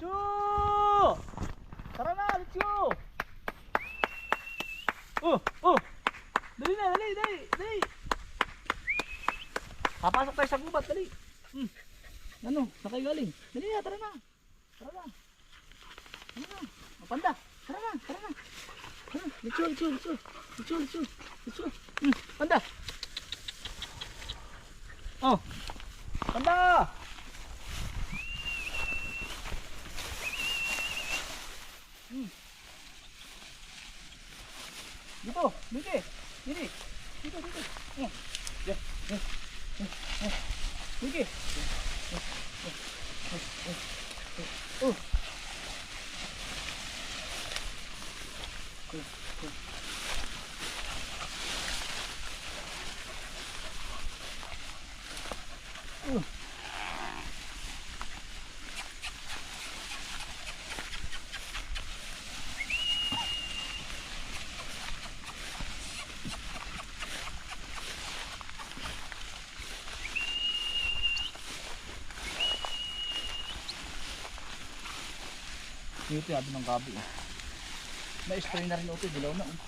Chu! Tara na, let's go! Oh, oh! Dali na, dali, dali, dali! Papasok tayo sa gubat, dali! Hmm. Ano, sakay galing? Dali na, tara na! Tara na! Tara na! O, panda! Tara na, tara na! Tara let's go, let's go, let's go! Let's go, let's go! Let's go! Hmm, panda! Oh! Panda! Dito, dito, dito, dito, dito. Oh, yeah, yeah, yeah, yeah. Dito. Oh. Oh. Oh. Dito yabi ng gabi. eh. May spray na rin ito, dilaw na. oh.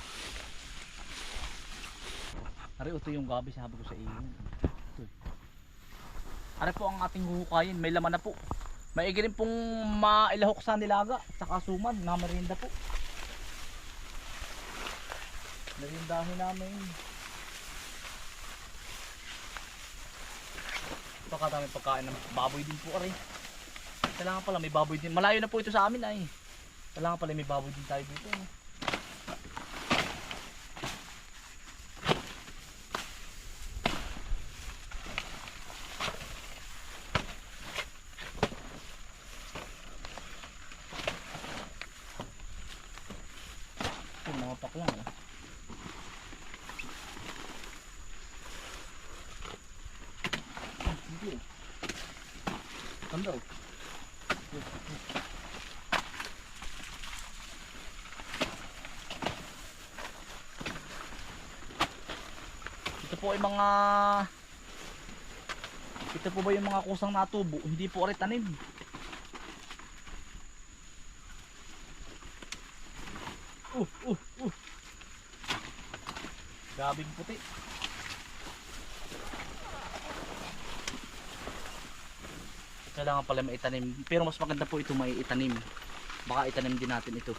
Ari ito yung gabi sabi ko sa iyo. Ari po ang ating huhukayin, may laman na po. Maigi rin pong mailahok sa nilaga, saka suman, na merienda po. Merindahin namin. Pagkatami pagkain ng baboy din po ari. Kailangan pala may baboy din. Malayo na po ito sa amin ay. Kailangan pala may baboy din tayo dito. no? Ito mga paklang. eh. Ah, Hindi. eh. Tanda oh. Ito po ay mga Ito po ba yung mga kusang natubo? Hindi po rin tanim. Uh, uh, uh. Gabing puti. Kailangan pala maitanim. Pero mas maganda po ito may itanim. Baka itanim din natin ito.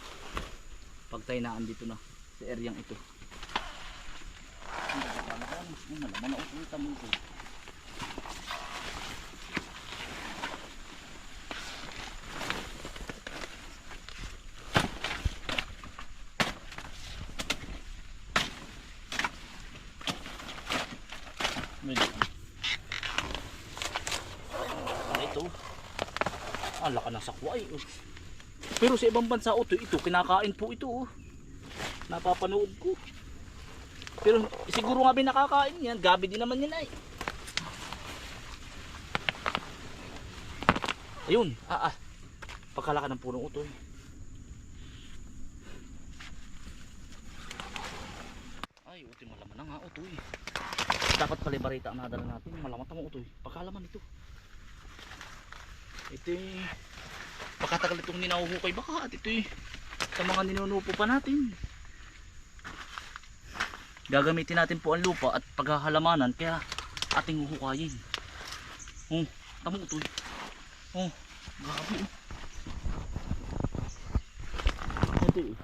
Pag tayo naan dito na. Sa areang ito. Ang malaman na upunta mo ito. Ano ito? Ang laka ng sakway. oh. Pero sa ibang bansa, oh, ito, ito, kinakain po ito. Oh. Napapanood ko. Pero siguro nga bin nakakain yan. Gabi din naman yan ay. Ayun. Ah ah. Pagkalaka ng punong utoy. Ay, utoy malaman na nga utoy. Dapat pala barita ang nadala natin. Malaman tamo utoy. Pagkalaman ito. Ito eh. Pagkatagal itong ninahuhukay baka at ito eh. Sa mga ninunupo pa natin gagamitin natin po ang lupa at paghahalamanan kaya ating huhukayin oh eh. oh grabe oh ito eh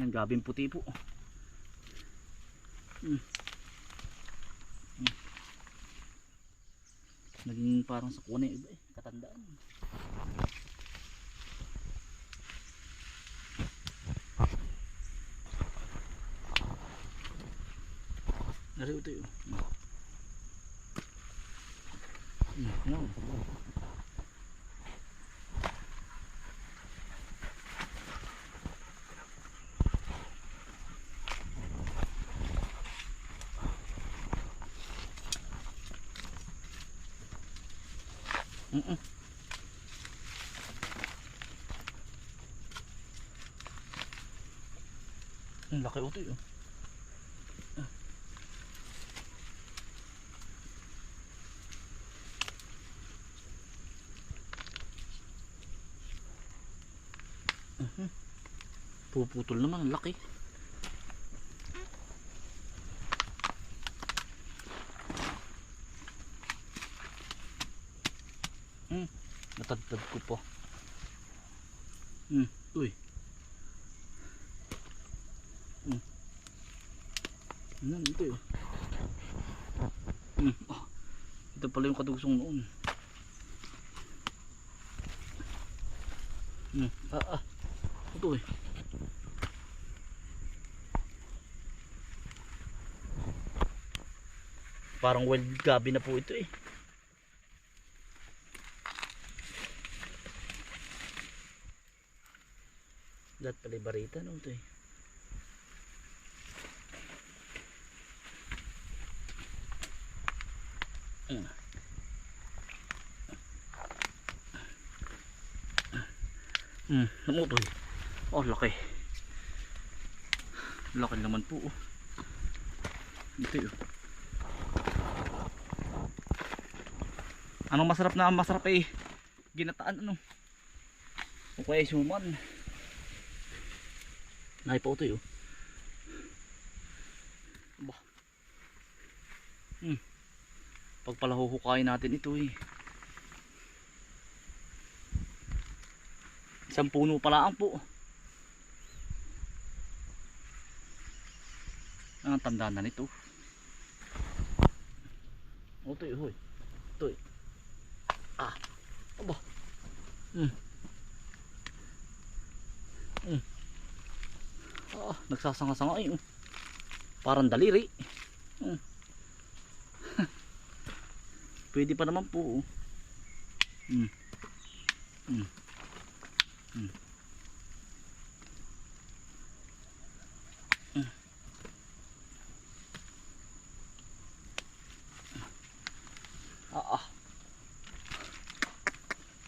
yan gabing puti po hmm. Hmm. naging parang sa kuna iba eh katandaan Yun. Hmm, no. Mm-mm. Ang laki ito yun. Puputol naman, ang laki. Hmm, natadtad ko po. Hmm, uy. Hmm. Ano, ito yun. Hmm, ah, ito pala yung kadugsong noon. Hmm, ah, ah. Ito eh. Parang wild gabi na po ito eh. Lahat pala barita no ito eh. Mm. Hmm, namutoy. Oh, laki. Laki naman po. Oh. Ito yun. Anong masarap na masarap eh? Ginataan ano? O kaya suman. Nahi pa ito yun. Bah. Hmm. Pag pala huhukayin natin ito eh. Isang puno pala ang po. Ang tanda na nito. O ito yun, hoy. Ito yun. Ah. Aba. Hmm. Hmm. Ah, nagsasanga-sanga ay. oh. Parang daliri. Hmm. Pwede pa naman po. oh. Hmm. Hmm. Hmm.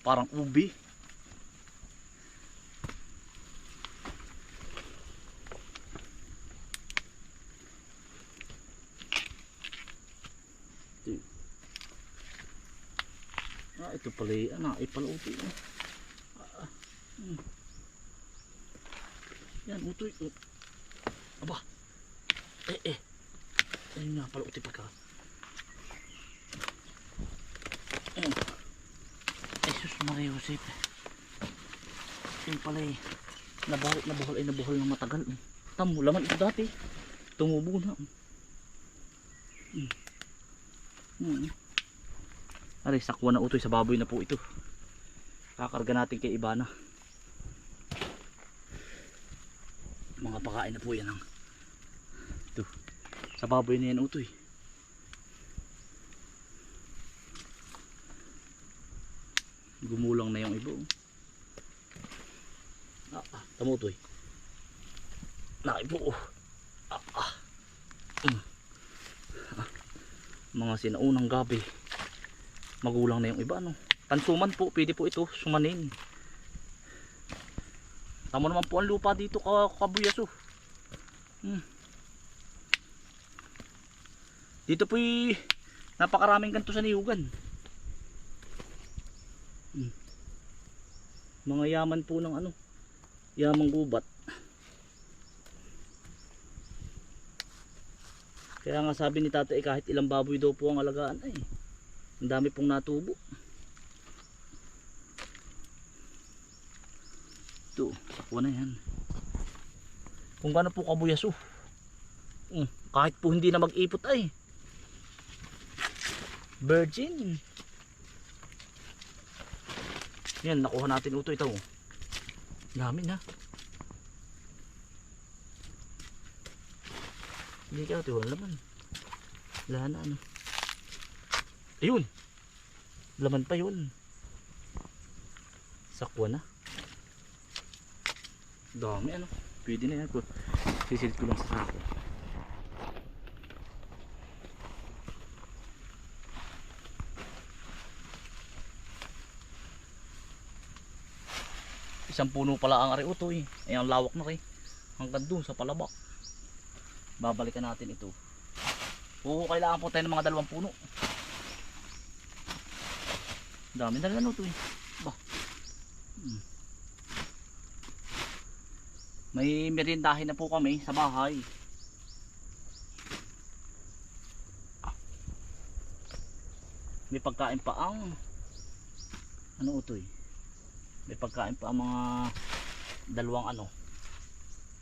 Parang ubi. Ah, ito pala ano, ay pala ubi. oh. Ah. Hmm. Yan, utoy. Oh. Aba. Eh, eh. Ayun nga pala utoy pagka. Ayun. Ay, sus Maria Josep. Yun pala eh. Nabuhol, nabuhol ay nabuhol ng matagal. eh. Tamo, laman ito dati. Tumubo na. Hmm. Hmm. Aray, sakwa na utoy sa baboy na po ito. Kakarga natin kay Ibana. Mga pakain na po yan ang ito. Sa baboy na yan utoy. Gumulang na yung iba. oh. Ah, ah, tamo utoy. Naipo. oh. Ah, ah. Mm. Ah. Mga sinaunang gabi. Magulang na yung iba no. Tansuman po, pwede po ito sumanin. Tama naman po ang lupa dito ka kabuyas oh. Hmm. Dito po napakaraming ganito sa niyugan. Hmm. Mga yaman po ng ano, yamang gubat. Kaya nga sabi ni tatay kahit ilang baboy daw po ang alagaan ay ang dami pong natubo. Ito, sakwa na yan. Kung gaano po kabuyas oh. Mm, kahit po hindi na mag-ipot ay. Virgin. Yan, nakuha natin ito ito. Dami na. Hindi ka ito, wala laman. Wala na ano. Ayun. Laman pa yun. Sakwa na. Dami ano. Pwede na yan po. Sisilid ko lang sa sako. Isang puno pala ang ariuto eh. Ay ang lawak na rin. Hanggang doon sa palabak. Babalikan natin ito. Oo, kailangan po tayo ng mga dalawang puno. Dami na lang ito eh. Ba. Hmm. May merindahin na po kami sa bahay. May pagkain pa ang ano utoy? May pagkain pa mga dalawang ano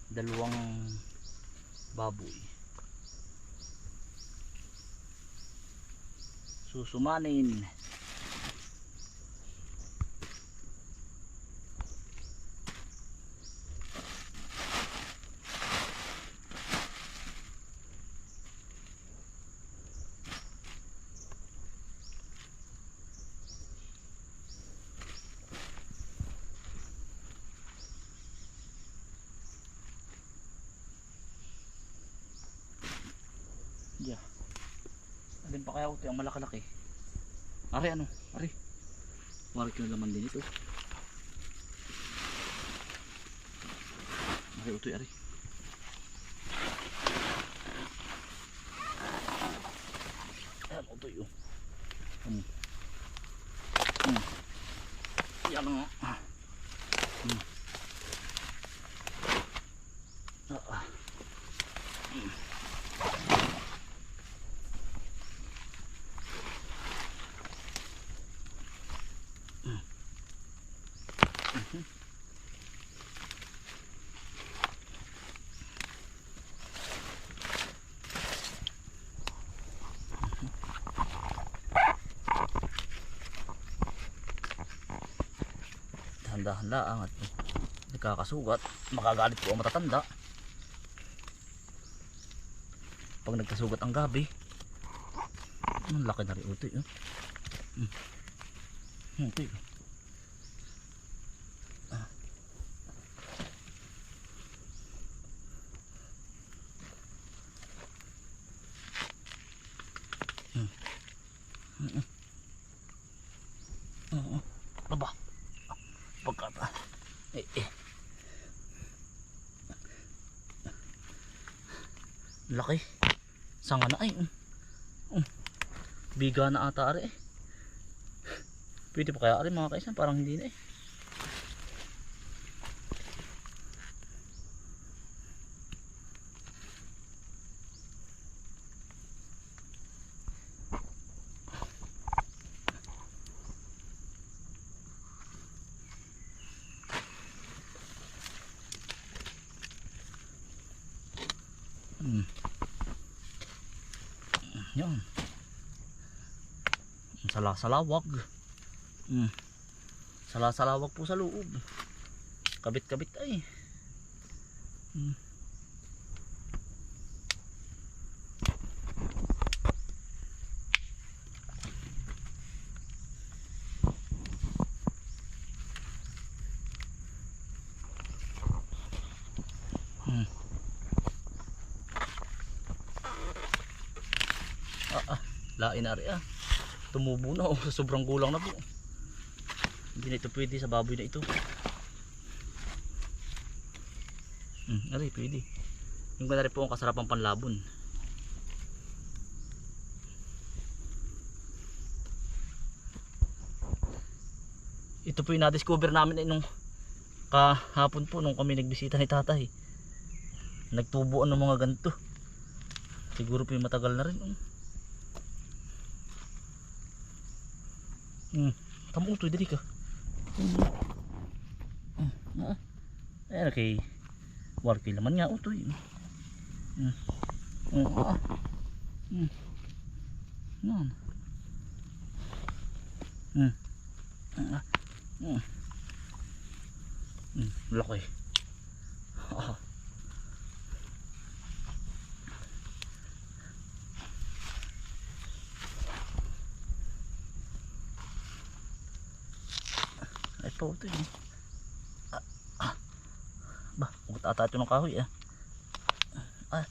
dalawang baboy. Susumanin. Yeah. Utoy ang malakalaki? Ari ano? Ari. Warik yung laman din ito. Ari utoy ari. Ayan utoy oh. Hmm. Hmm. Yan nga. Dahan-dahan at nagkakasugat makagalit po ang matatanda pag nagkasugat ang gabi ang laki na rin utoy oh. Hmm. Hmm, utoy oh. Ah. Hmm. Hmm, hmm. Oo. Aba pagkata eh, eh. Laki sanga na ay um. Um. biga na ata ari pwede pa kaya ari mga kaisan parang hindi na eh Hmm. Yan. Sala-salawag. Hmm. Sala-salawag po sa loob. Kabit-kabit ay. Hmm. Hmm. Ah, ah, lain na rin ah. Tumubo na oh, sobrang gulang na po. Hindi na ito pwede sa baboy na ito. Hmm, ari, pwede. Yung ganda rin po ang kasarapang panlabon. Ito po yung na-discover namin eh, nung kahapon po nung kami nagbisita ni tatay. Nagtubuan ng mga ganito. Siguro po yung matagal na rin. oh. Hmm. Kamu utoy diri ka. Hmm. Hmm. Ah. Eh kay warki laman nga utoy. Hmm. Hmm. Hmm. Nan. Hmm. Hmm. Hmm. Laki. Ah. Po ito yun. Ah, ah. Ba, ugot ata ito ng kahoy ah. Ah.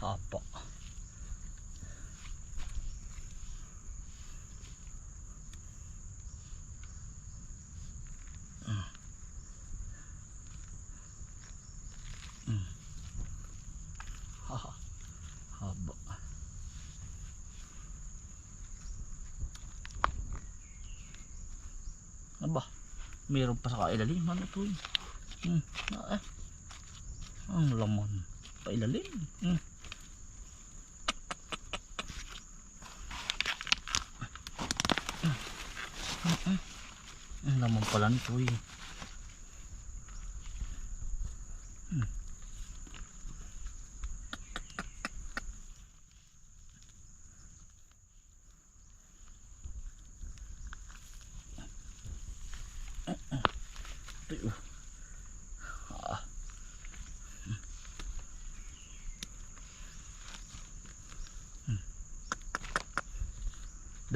Hapa. Mm. Mm. Haha. Haba. Aba, mayroon pa sa kailaliman ito eh. Hmm. Ah, eh. Ang laman. Pailalim. Hmm. Ang laman pala nito eh.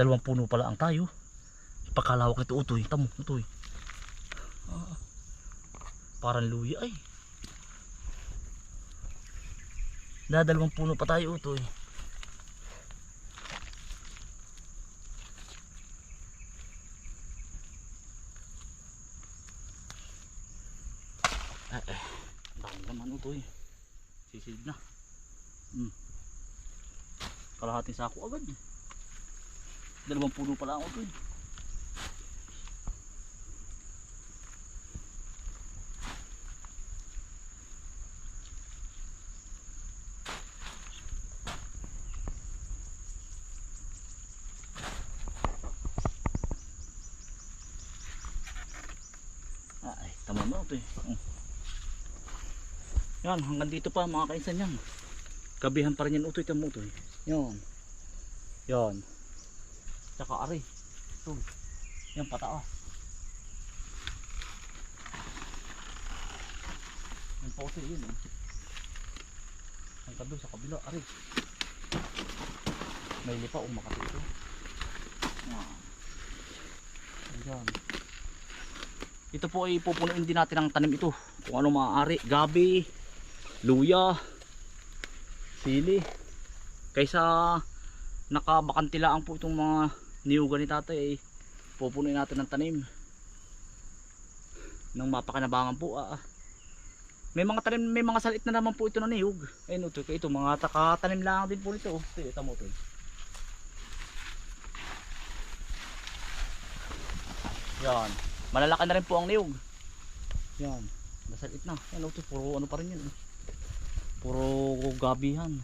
Dalawang puno pala ang tayo. Ipakalawak nito utoy. Tamo, utoy. Ah. Parang luya ay. Dadalawang puno pa tayo utoy. Ang dami naman utoy. Sisilid na. Hmm. Kalahating sako agad. Dalawang puno pala ako utoy. Ay, tama mo ito eh. Oh. Yan, hanggang dito pa mga kainsan yan. Gabihan pa rin yan utoy, tamo utoy. Yan. Yan. Tsaka ari. Ito. Yan pataas. Pa utoy, yun eh. Hanggang doon sa kabila, ari. May lipa o makati ito. Yan. Ayan. Ito po ay pupunuin din natin ang tanim ito. Kung ano maaari. Gabi, luya, sili. Kaysa nakabakantilaan po itong mga niyuga ni tatay ay pupunuin natin ng tanim. Nang mapakanabangan po. Ah, ah. May mga tanim, may mga salit na naman po ito na niyug. Ayun ito, ito mga takatanim lang din po nito. Ito, ito mo ito. Yan. Malalaki na rin po ang niyog. Yan. Nasalit na. Yan ito, puro ano pa rin yan. eh. Puro gabihan.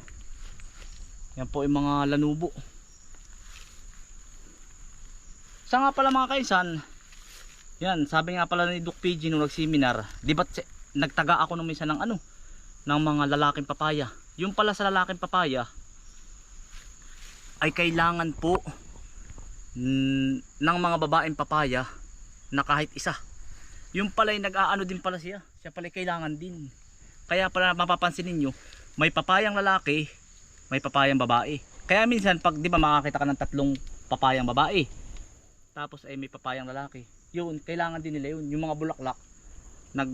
Yan po yung mga lanubo. Sa nga pala mga kaisan, yan, sabi nga pala ni Doc PG nung nag-seminar, di ba't nagtaga ako nung minsan ng ano, ng mga lalaking papaya. Yung pala sa lalaking papaya, ay kailangan po ng mga babaeng papaya na kahit isa. Yung pala ay nag-aano din pala siya. Siya pala kailangan din. Kaya pala mapapansin ninyo, may papayang lalaki, may papayang babae. Kaya minsan pag di ba makakita ka ng tatlong papayang babae, tapos ay may papayang lalaki. Yun, kailangan din nila yun. Yung mga bulaklak, nag,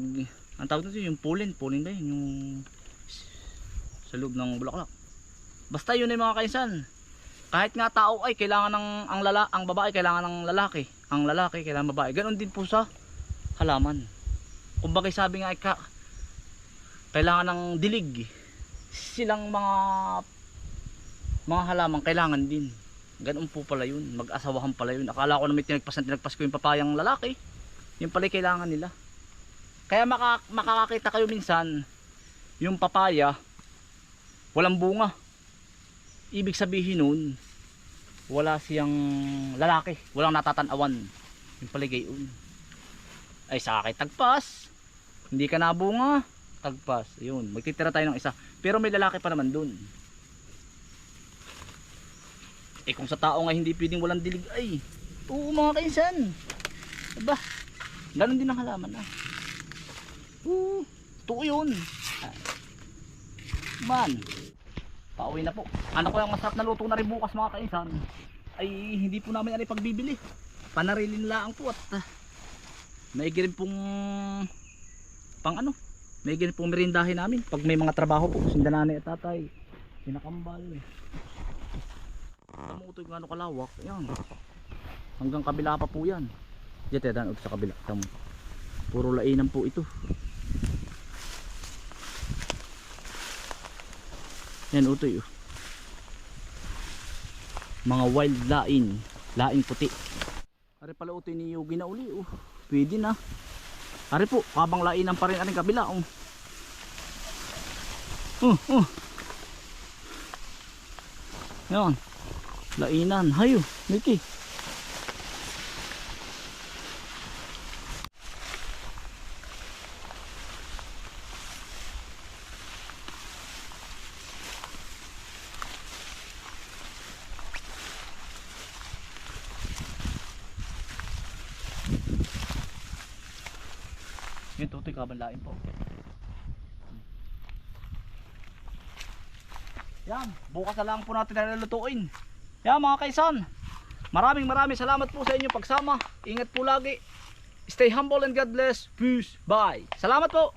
ang tawag nito yung pollen, pollen ba yun? Yung sa loob ng bulaklak. Basta yun ay mga kaisan. Kahit nga tao ay kailangan ng ang lala, ang babae kailangan ng lalaki, ang lalaki kailangan babae. Ganon din po sa halaman. Kumbaga sabi nga ay ka, kailangan ng dilig. Silang mga mga halaman kailangan din. Ganon po pala yun. Mag-asawahan pala yun. Akala ko na may tinagpas na tinagpas ko yung papayang lalaki. Yung pala yung kailangan nila. Kaya maka, makakakita kayo minsan yung papaya walang bunga. Ibig sabihin nun wala siyang lalaki. Walang natatanawan. Yung pala gayon. Ay sa akin tagpas. Hindi ka nabunga. Tagpas. Yun. Magtitira tayo ng isa. Pero may lalaki pa naman dun. Eh kung sa tao nga hindi pwedeng walang dilig ay. Oo mga kainsan. Diba? Ganon din ang halaman ah. Oo. Totoo yun. Ah. Man. Pauwi na po. Ano ko yung masarap na luto na rin bukas mga kainsan. Ay hindi po namin ano pagbibili. Panarilin lang po at uh, maigi rin pong pang ano. Maigi rin pong merindahin namin. Pag may mga trabaho po. Sindanani at tatay. Pinakambal eh. Tamo ito yung ano kalawak. Yan. Hanggang kabila pa po yan. Diyan tayo daan sa kabila. Tamo. Puro lainan po ito. Yan utoy. oh. Mga wild lain. Laing puti. Ari pala utoy ni Yogi na uli. Oh. Pwede na. Ari po, habang lainan pa rin ang kabila. Oh. Uh, uh. Yan. Lainan. Hayo, Mickey. Yung tutoy kabanlain po. Yan, bukas na lang po natin nalulutuin. Yan mga kaisan, maraming maraming salamat po sa inyong pagsama. Ingat po lagi. Stay humble and God bless. Peace. Bye. Salamat po.